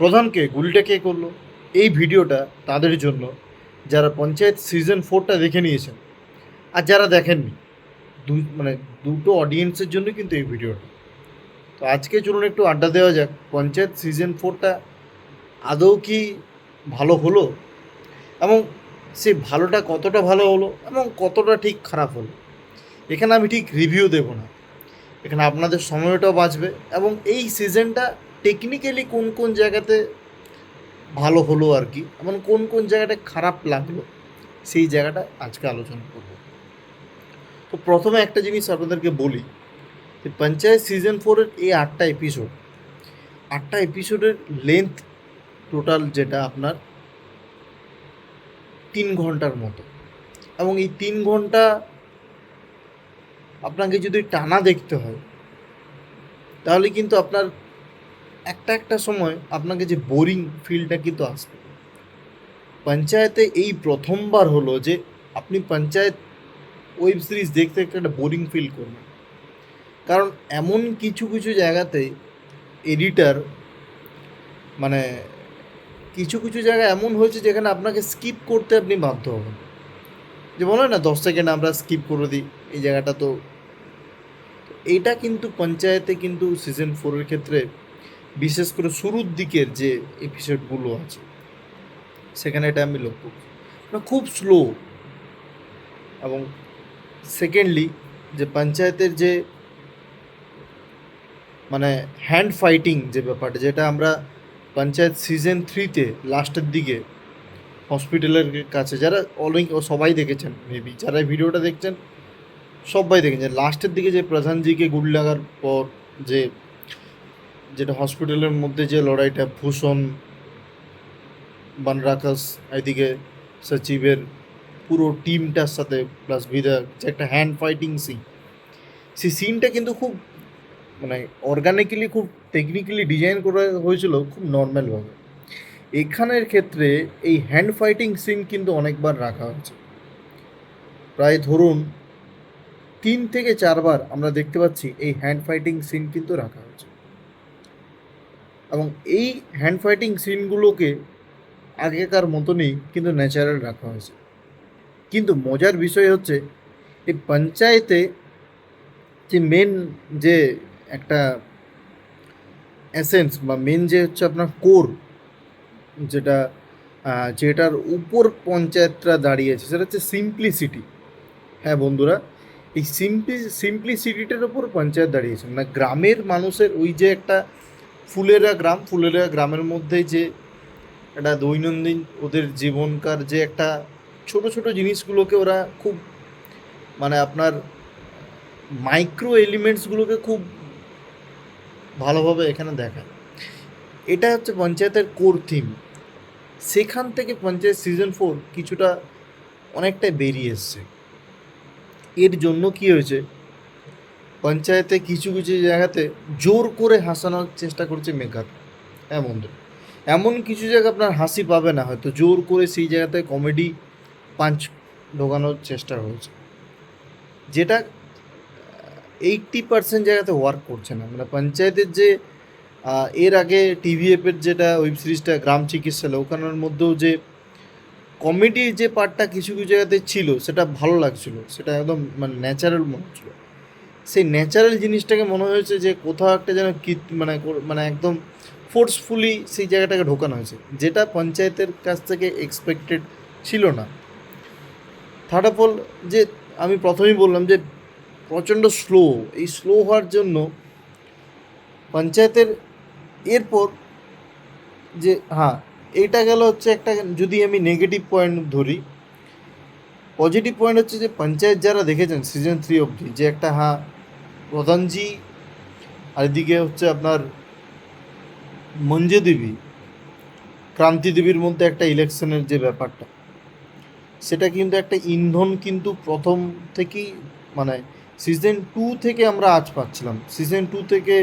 প্রধানকে গুলিটা কে করল? এই ভিডিওটা তাদের জন্য যারা পঞ্চায়েত সিজন ফোরটা দেখে নিয়েছেন আর যারা দেখেননি, দু মানে দুটো অডিয়েন্সের জন্য কিন্তু এই ভিডিওটা। তো আজকে চলুন একটু আড্ডা দেওয়া যাক, পঞ্চায়েত সিজন ফোরটা আদৌ কি ভালো হলো এবং সে ভালোটা কতটা ভালো হলো এবং কতটা ঠিক খারাপ হলো? এখানে আমি ঠিক রিভিউ দেব না। এখানে আপনাদের সময়টাও বাঁচবে এবং এই সিজনটা টেকনিক্যালি কোন কোন জায়গাতে ভালো হলো আর কি, এবং কোন কোন জায়গাটা খারাপ লাগল, সেই জায়গাটা আজকে আলোচনা করব। তো প্রথমে একটা জিনিস আপনাদেরকে বলি, যে পঞ্চায়েত সিজন ফোরের এই আটটা এপিসোড আটটা এপিসোডের লেন্থ টোটাল যেটা আপনার তিন ঘণ্টার মতো, এবং এই তিন ঘণ্টা আপনাকে যদি টানা দেখতে হয়, তাহলে কিন্তু আপনার একটা একটা সময় আপনাকে যে বোরিং ফিলটা কিন্তু আসবে। পঞ্চায়েতে এই প্রথমবার হলো যে আপনি পঞ্চায়েত ওয়েব সিরিজ দেখতে দেখতে একটা বোরিং ফিল করবেন। কারণ এমন কিছু কিছু জায়গাতে এডিটার মানে কিছু কিছু জায়গা এমন হয়েছে যেখানে আপনাকে স্কিপ করতে আপনি বাধ্য হবেন। যে বলে না, দশ সেকেন্ড আমরা স্কিপ করে দিই, এই জায়গাটা তো। এইটা কিন্তু পঞ্চায়েতে কিন্তু সিজন ফোরের ক্ষেত্রে বিশেষ করে শুরুর দিকের যে এপিসোডগুলো আছে, সেখানে এটা আমি লক্ষ্য করি। মানে খুব স্লো এবং সেকেন্ডলি যে পঞ্চায়েতের যে মানে হ্যান্ড ফাইটিং যে ব্যাপারটা, যেটা আমরা পঞ্চায়েত সিজন থ্রিতে লাস্টের দিকে হসপিটালের কাছে, যারা অনেক সবাই দেখেছেন মেবি যারা ভিডিওটা দেখছেন, সবাই দেখেছেন। লাস্টের দিকে যে প্রধানজিকে গুলি লাগার পর যে যেটা হসপিটালের মধ্যে যে লড়াইটা, ভূষণ বানরাকাস এদিকে সচিবের পুরো টিমটার সাথে প্লাস বিধায়ক যে একটা হ্যান্ড ফাইটিং সিন সেই সিনটা কিন্তু খুব মানে অর্গানিক্যালি খুব টেকনিক্যালি ডিজাইন করা হয়েছিল খুব নর্মালভাবে এখানের ক্ষেত্রে এই হ্যান্ড ফাইটিং সিন কিন্তু অনেকবার রাখা হয়েছে। প্রায় ধরুন তিন থেকে চারবার আমরা দেখতে পাচ্ছি এই হ্যান্ড ফাইটিং সিন কিন্তু রাখা এবং এই হ্যান্ড ফাইটিং সিনগুলোকে আগেকার মতনই কিন্তু ন্যাচারাল রাখা হয়েছে। কিন্তু মজার বিষয় হচ্ছে, এই পঞ্চায়েতে যে মেন যে একটা এসেন্স বা মেন যে হচ্ছে আপনার কোর যেটা যেটার উপর পঞ্চায়েতটা দাঁড়িয়েছে, সেটা হচ্ছে সিম্পলিসিটি হ্যাঁ বন্ধুরা, এই সিম্পলি সিম্পলিসিটিটার উপর পঞ্চায়েত দাঁড়িয়েছে। মানে গ্রামের মানুষের ওই যে একটা ফুলেরা গ্রাম, ফুলেরা গ্রামের মধ্যে যে একটা দৈনন্দিন ওদের জীবনকার যে একটা ছোট ছোট জিনিসগুলোকে ওরা খুব মানে আপনার মাইক্রো এলিমেন্টসগুলোকে খুব ভালোভাবে এখানে দেখায়। এটা হচ্ছে পঞ্চায়েতের কোর থিম সেখান থেকে পঞ্চায়েত সিজন ফোর কিছুটা অনেকটাই বেরিয়ে এসছে। এর জন্য কি হয়েছে? পঞ্চায়েতে কিছু কিছু জায়গাতে জোর করে হাসানোর চেষ্টা করছে মেকার হ্যাঁ বন্ধু? এমন কিছু জায়গা আপনার হাসি পাবে না হয়তো, জোর করে সেই জায়গাতে কমেডি পাঞ্চ ঢোকানোর চেষ্টা হয়েছে। যেটা এইটটি পার্সেন্ট জায়গাতে ওয়ার্ক করছে না। মানে পঞ্চায়েতের যে এর আগে টিভিএফের যেটা ওয়েব সিরিজটা গ্রাম চিকিৎসালয় ওখানের মধ্যেও যে কমেডির যে পার্টটা কিছু কিছু জায়গাতে ছিল, সেটা ভালো লাগছিল। সেটা একদম মানে ন্যাচারাল মনে হচ্ছিল। সেই ন্যাচারাল জিনিসটাকে মনে হয়েছে যে কোথাও একটা যেন কি মানে মানে একদম ফোর্সফুলি সেই জায়গাটাকে ঢোকানো হয়েছে। যেটা পঞ্চায়েতের কাছ থেকে এক্সপেক্টেড ছিল না। থার্ড অফ অল যে আমি প্রথমেই বললাম যে প্রচণ্ড স্লো এই স্লো হওয়ার জন্য পঞ্চায়েতের এরপর যে হ্যাঁ এইটা গেল হচ্ছে একটা, যদি আমি নেগেটিভ পয়েন্ট ধরি পজিটিভ পয়েন্ট হচ্ছে যে পঞ্চায়েত যারা দেখেছেন সিজন থ্রি অবধি, যে একটা হ্যাঁ প্রধানজি, আর এদিকে হচ্ছে আপনার মঞ্জু দেবী, ক্রান্তি দেবীর মধ্যে একটা ইলেকশনের যে ব্যাপারটা, সেটা কিন্তু একটা ইন্ধন কিন্তু প্রথম থেকেই মানে সিজন টু থেকে আমরা আজ পাচ্ছিলাম। সিজন টু থেকে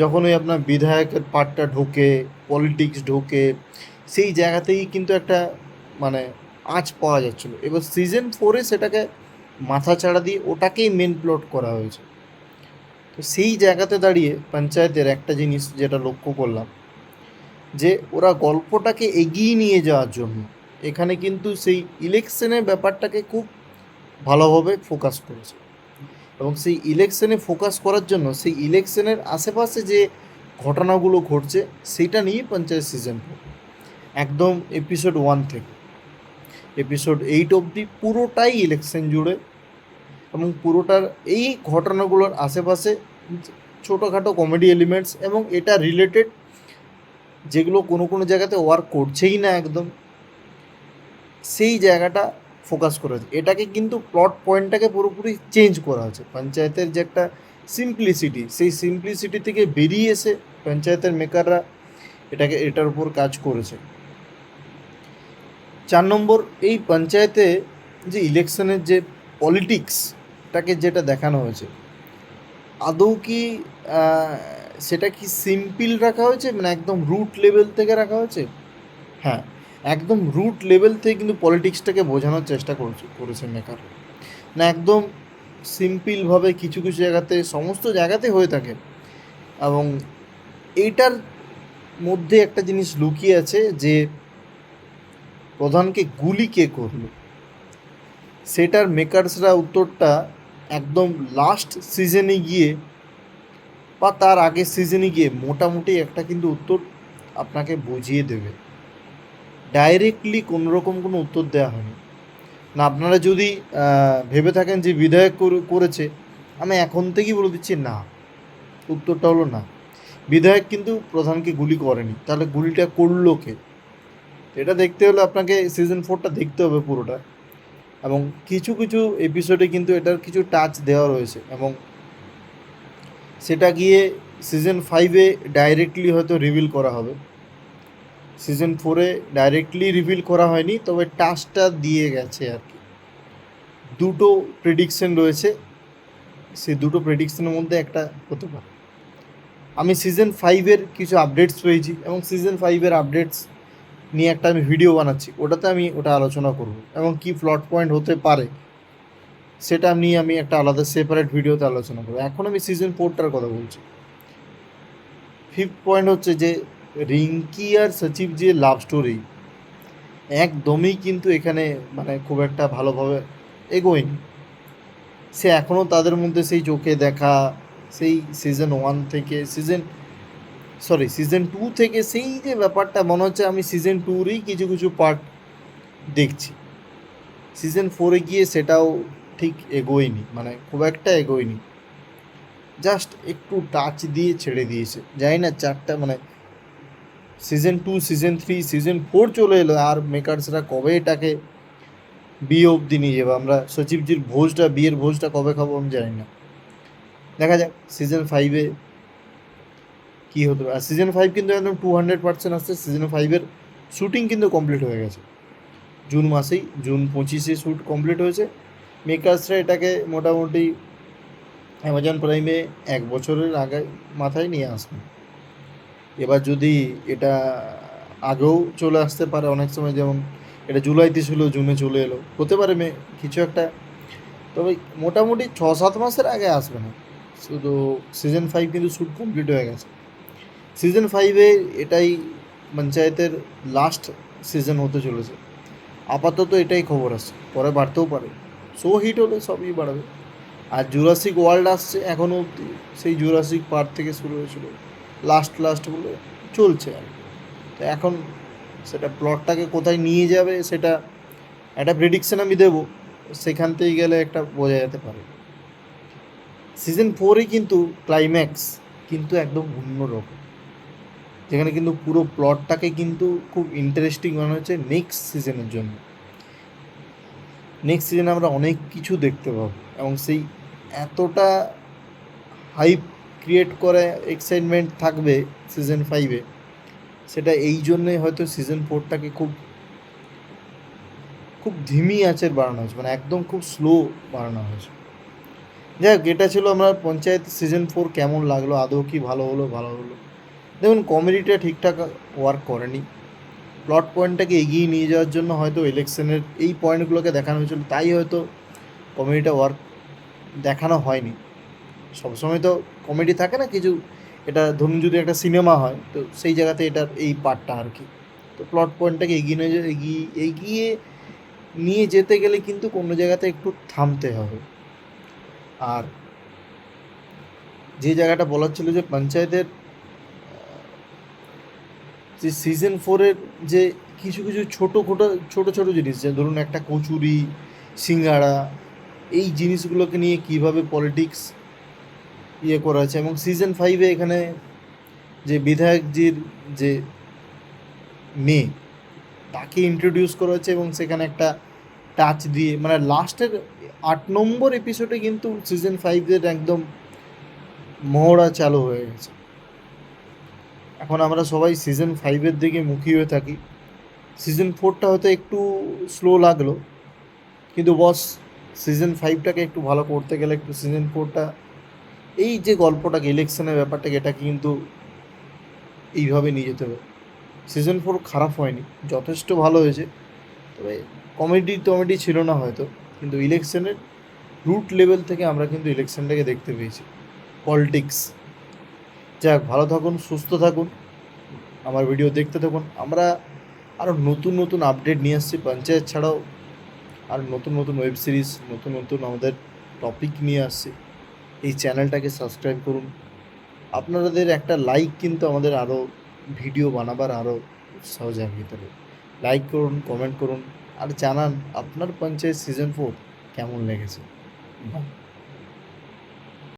যখন ওই আপনার বিধায়কের পার্টটা ঢোকে পলিটিক্স ঢোকে, সেই জায়গাতেই কিন্তু একটা মানে আঁচ পাওয়া যাচ্ছিল। এবার সিজন ফোরে সেটাকে মাথা ছাড়া দিয়ে ওটাকেই মেন প্লট করা হয়েছে। তো সেই জায়গাতে দাঁড়িয়ে পঞ্চায়েতের একটা জিনিস যেটা লক্ষ্য করলাম, যে ওরা গল্পটাকে এগিয়ে নিয়ে যাওয়ার জন্য এখানে কিন্তু সেই ইলেকশনের ব্যাপারটাকে খুব ভালোভাবে ফোকাস করেছে। এবং সেই ইলেকশনে ফোকাস করার জন্য সেই ইলেকশনের আশেপাশে যে ঘটনাগুলো ঘটছে সেটা নিয়ে পঞ্চায়েত সিজন একদম এপিসোড ওয়ান থেকে। এপিসোড এইট অবধি পুরোটাই ইলেকশন জুড়ে এবং পুরোটার এই ঘটনাগুলোর আশেপাশে ছোটোখাটো কমেডি এলিমেন্টস এবং এটা রিলেটেড যেগুলো কোনো কোনো জায়গাতে ওয়ার্ক করছেই না একদম, সেই জায়গাটা ফোকাস করা হয়েছে এটাকে কিন্তু প্লট পয়েন্টটাকে পুরোপুরি চেঞ্জ করা হয়েছে পঞ্চায়েতের যে একটা সিম্পলিসিটি সেই সিম্পলিসিটি থেকে বেরিয়ে এসে পঞ্চায়েতের মেকাররা এটাকে, এটার উপর কাজ করেছে। চার নম্বর, এই পঞ্চায়েতে যে ইলেকশনের যে পলিটিক্সটাকে যেটা দেখানো হয়েছে। আদৌ কি সেটা কি সিম্পল রাখা হয়েছে? মানে একদম রুট লেভেল থেকে রাখা হয়েছে? হ্যাঁ একদম রুট লেভেল থেকে কিন্তু পলিটিক্সটাকে বোঝানোর চেষ্টা করছে, করেছে মেকার না, একদম সিম্পলভাবে কিছু কিছু জায়গাতে, সমস্ত জায়গাতে হয়ে থাকে। এবং এইটার মধ্যে একটা জিনিস লুকিয়ে আছে যে, প্রধানকে গুলি কে করল? সেটার মেকার্সরা উত্তরটা একদম লাস্ট সিজনে গিয়ে বা তার আগের সিজনে গিয়ে মোটামুটি একটা কিন্তু উত্তর আপনাকে বুঝিয়ে দেবে। ডাইরেক্টলি কোনো রকম কোনো উত্তর দেওয়া হয়নি। না, আপনারা যদি ভেবে থাকেন যে বিধায়ক করেছে, আমি এখন থেকেই বলে দিচ্ছি না। উত্তরটা হলো না। বিধায়ক কিন্তু প্রধানকে গুলি করেনি। তাহলে গুলিটা করল কে? এটা দেখতে হলে আপনাকে সিজন ফোরটা দেখতে হবে পুরোটা। এবং কিছু কিছু এপিসোডে কিন্তু এটার কিছু টাচ দেওয়া রয়েছে এবং সেটা গিয়ে সিজন ফাইভে ডাইরেক্টলি হয়তো রিভিল করা হবে। সিজন ফোরে ডাইরেক্টলি রিভিল করা হয়নি, তবে টাচটা দিয়ে গেছে আর কি। দুটো প্রেডিকশন রয়েছে সে দুটো প্রেডিকশনের মধ্যে একটা হতে পারে। আমি সিজন ফাইভের কিছু আপডেটস পেয়েছি এবং সিজন ফাইভের আপডেটস নিয়ে একটা আমি ভিডিও বানাচ্ছি, ওটাতে আমি ওটা আলোচনা করব। এবং কি প্লট পয়েন্ট হতে পারে, সেটা নিয়ে আমি একটা আলাদা সেপারেট ভিডিওতে আলোচনা করব। এখন আমি সিজন ফোরটার কথা বলছি। ফিফথ পয়েন্ট হচ্ছে যে, রিঙ্কি আর সচিব যে লাভ স্টোরি একদমই কিন্তু এখানে মানে খুব একটা ভালোভাবে এগোয়নি। সে এখনও তাদের মধ্যে সেই চোখে দেখা, সেই সিজন ওয়ান থেকে সিজন সরি সিজন টু থেকে সেই যে ব্যাপারটা, মনে হচ্ছে আমি সিজন টুরই কিছু কিছু পার্ট দেখছি। সিজন ফোরে গিয়ে সেটাও ঠিক এগোয়নি মানে খুব একটা এগোয়নি। জাস্ট একটু টাচ দিয়ে ছেড়ে দিয়েছে। জানি না চারটা মানে season two season three season four চলে এলো, আর মেকার্সরা কবে এটাকে বিয়ে অবধি নিয়ে যাবে? আমরা সচিবজির ভোজটা, বিয়ের ভোজটা কবে খাব আমি জানি না। দেখা যাক সিজন ফাইভে কী হতে আর সিজন ফাইভ কিন্তু একদম টু হান্ড্রেড পার্সেন্ট আসছে। সিজন ফাইভের শ্যুটিং কিন্তু কমপ্লিট হয়ে গেছে। জুন মাসেই, জুন পঁচিশে শ্যুট কমপ্লিট হয়েছে। মেকার্সরা এটাকে মোটামুটি অ্যামাজন প্রাইমে এক বছরের আগে মাথায় নিয়ে আসবে। এবার যদি এটা আগেও চলে আসতে পারে, অনেক সময় যেমন এটা জুলাইতে ছিল, জুনে চলে এলো। হতে পারে মে, কিছু একটা। তবে মোটামুটি ছ সাত মাসের আগে আসবে না। শুধু সিজন ফাইভ কিন্তু শ্যুট কমপ্লিট হয়ে গেছে। সিজন ফাইভে এটাই পঞ্চায়েতের লাস্ট সিজন হতে চলেছে। আপাতত এটাই খবর আসছে পরে বাড়তেও পারে। শো হিট হলে সবই বাড়বে। আর জুরাসিক ওয়ার্ল্ড আসছে এখনও অবধি, সেই জুরাসিক পার্ট থেকে শুরু হয়েছিল। লাস্ট লাস্টগুলো চলছে আর। তো এখন সেটা প্লটটাকে কোথায় নিয়ে যাবে সেটা একটা প্রেডিকশন আমি দেবো, সেখান থেকে গেলে একটা বোঝা যেতে পারে। সিজন ফোরে কিন্তু ক্লাইম্যাক্স কিন্তু একদম অন্যরকম। যেখানে কিন্তু পুরো প্লটটাকে কিন্তু খুব ইন্টারেস্টিং মনে হচ্ছে নেক্সট সিজনের জন্য। নেক্সট সিজনে আমরা অনেক কিছু দেখতে পাবো এবং সেই এতটা হাইপ ক্রিয়েট করে এক্সাইটমেন্ট থাকবে সিজন ফাইভে সেটা এই জন্যই হয়তো সিজন ফোরটাকে খুব খুব ধিমি আঁচের বাড়ানো হয়েছে মানে একদম খুব স্লো বাড়ানো হয়েছে। যাই হোক, এটা ছিল আমার পঞ্চায়েত সিজন ফোর কেমন লাগল, আদৌ কি ভালো হলো ভালো হলো? দেখুন কমেডিটা ঠিকঠাক ওয়ার্ক করেনি। প্লট পয়েন্টটাকে এগিয়ে নিয়ে যাওয়ার জন্য হয়তো ইলেকশনের এই পয়েন্টগুলোকে দেখানো হয়েছিল, তাই হয়তো কমেডিটা ওয়ার্ক দেখানো হয়নি। সবসময় তো কমেডি থাকে না, কিছু এটা ধরুন যদি একটা সিনেমা হয়, তো সেই জায়গাতে এটার এই পার্টটা আর কি। তো প্লট পয়েন্টটাকে এগিয়ে নিয়ে এগিয়ে এগিয়ে নিয়ে যেতে গেলে কিন্তু কোনো জায়গাতে একটু থামতে হবে। আর যে জায়গাটা বলার ছিল যে, পঞ্চায়েতের যে সিজন ফোরের যে কিছু কিছু ছোটো খোটো, ছোটো ছোটো জিনিস, যে ধরুন একটা কচুরি, সিঙ্গাড়া, এই জিনিসগুলোকে নিয়ে কীভাবে পলিটিক্স ইয়ে করা হয়েছে এবং সিজন ফাইভে এখানে যে বিধায়কজির যে মেয়ে, তাকে ইন্ট্রোডিউস করা হয়েছে এবং সেখানে একটা টাচ দিয়ে মানে লাস্টের আট নম্বর এপিসোডে কিন্তু সিজন ফাইভের একদম মহড়া চালু হয়ে গেছে। এখন আমরা সবাই সিজন ফাইভের দিকে মুখী হয়ে থাকি। সিজন ফোরটা হয়তো একটু স্লো লাগল, কিন্তু বস সিজন ফাইভটাকে একটু ভালো করতে গেলে একটু সিজন ফোরটা এই যে গল্পটাকে ইলেকশনের ব্যাপারটাকে এটাকে কিন্তু এইভাবে নিয়ে যেতে হবে। সিজন ফোর খারাপ হয়নি, যথেষ্ট ভালো হয়েছে, তবে কমেডি টমেডি ছিল না হয়তো, কিন্তু ইলেকশনের রুট লেভেল থেকে আমরা কিন্তু ইলেকশনটাকে দেখতে পেয়েছি। পলিটিক্স যাক, ভালো থাকুন, সুস্থ থাকুন, আমার ভিডিও দেখতে থাকুন। আমরা আরও নতুন নতুন আপডেট নিয়ে আসছি পঞ্চায়েত ছাড়াও। আর নতুন নতুন ওয়েব সিরিজ নতুন নতুন আমাদের টপিক নিয়ে আসছি। এই চ্যানেলটাকে সাবস্ক্রাইব করুন। আপনাদের একটা লাইক কিন্তু আমাদের আরও ভিডিও বানাবার আরও উৎসাহ জাগিয়ে তোলে লাইক করুন কমেন্ট করুন, আর জানান আপনার পঞ্চায়েত সিজন ফোর কেমন লেগেছে।